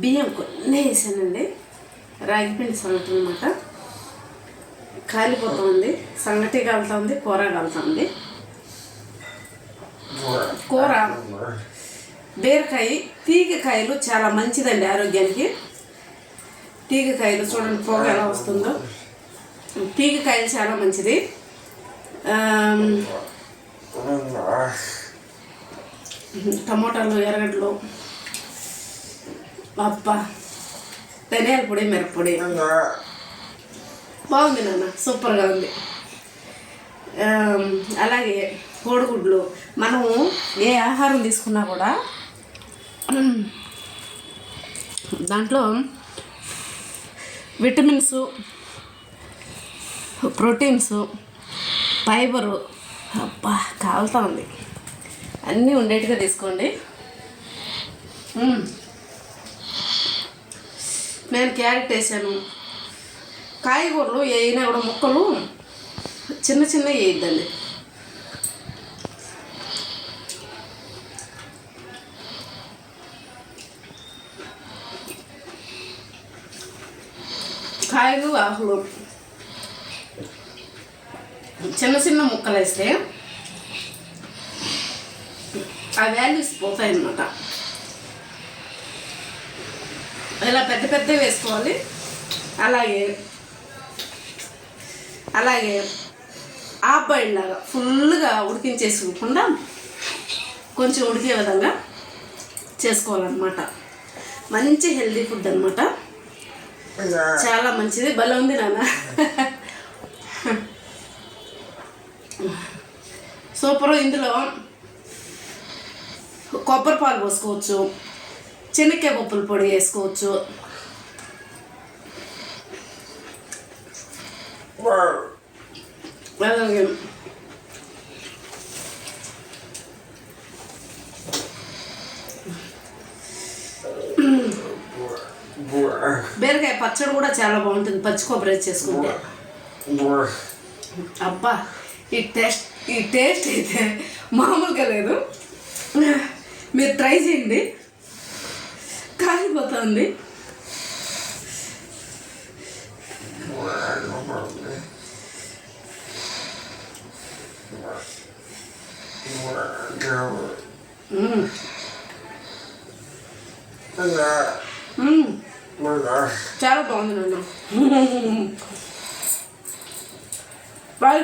బియ్యం కొన్ని వేసానండి. రాగిపిండి సంగటి అనమాట కాలిపోతుంది సంగటి కాలుతుంది కూర కాలుతుంది కూర. బీరకాయ తీగకాయలు చాలా మంచిదండి ఆరోగ్యానికి. తీగకాయలు చూడండి పొగ ఎలా వస్తుందో. తీగకాయలు చాలా మంచిది. టమోటాలు ఎర్రగడ్డలు అబ్బా. ధనియాల పొడి మిరప్పొడి. బాగుంది నాన్న సూపర్గా ఉంది. అలాగే కోడిగుడ్లు. మనము ఏ ఆహారం తీసుకున్నా కూడా దాంట్లో విటమిన్స్ ప్రోటీన్స్ ఫైబరు అబ్బా కాలుతా ఉంది. అన్నీ ఉండేట్టుగా తీసుకోండి. నేను క్యారెట్ వేసాను. కాయగూరలు వేయినా కూడా ముక్కలు చిన్న చిన్న వేయద్దండి. కాయలు ఆకులు చిన్న చిన్న ముక్కలు వేస్తే ఆ వాల్యూస్ పోతాయి అన్నమాట ఇలా పెద్ద పెద్ద వేసుకోవాలి? అలాగే అలాగే హాఫ్ బాయిల్ లాగా ఫుల్గా ఉడికించేసుకోకుండా కొంచెం ఉడికే విధంగా చేసుకోవాలన్నమాట. మంచి హెల్దీ ఫుడ్ అనమాట చాలా మంచిది. భలే ఉంది నాన్న. సూపర్ ఇందులో కొబ్బరి పాలు పోసుకోవచ్చు. చెనక్కాయ పప్పుల పొడి వేసుకోవచ్చు. అలాగే. బీరకాయ పచ్చడి కూడా చాలా బాగుంటుంది. పచ్చి కొబ్బరి చేసుకుంటే. అబ్బా ఈ టేస్ట్ ఈ టేస్ట్ అయితే మామూలుగా లేదు. మీరు ట్రై చేయండి. కాలిపోతుంది మ్మ్. మ్మ్. చాలా బాగుంది నన్ను బాయ్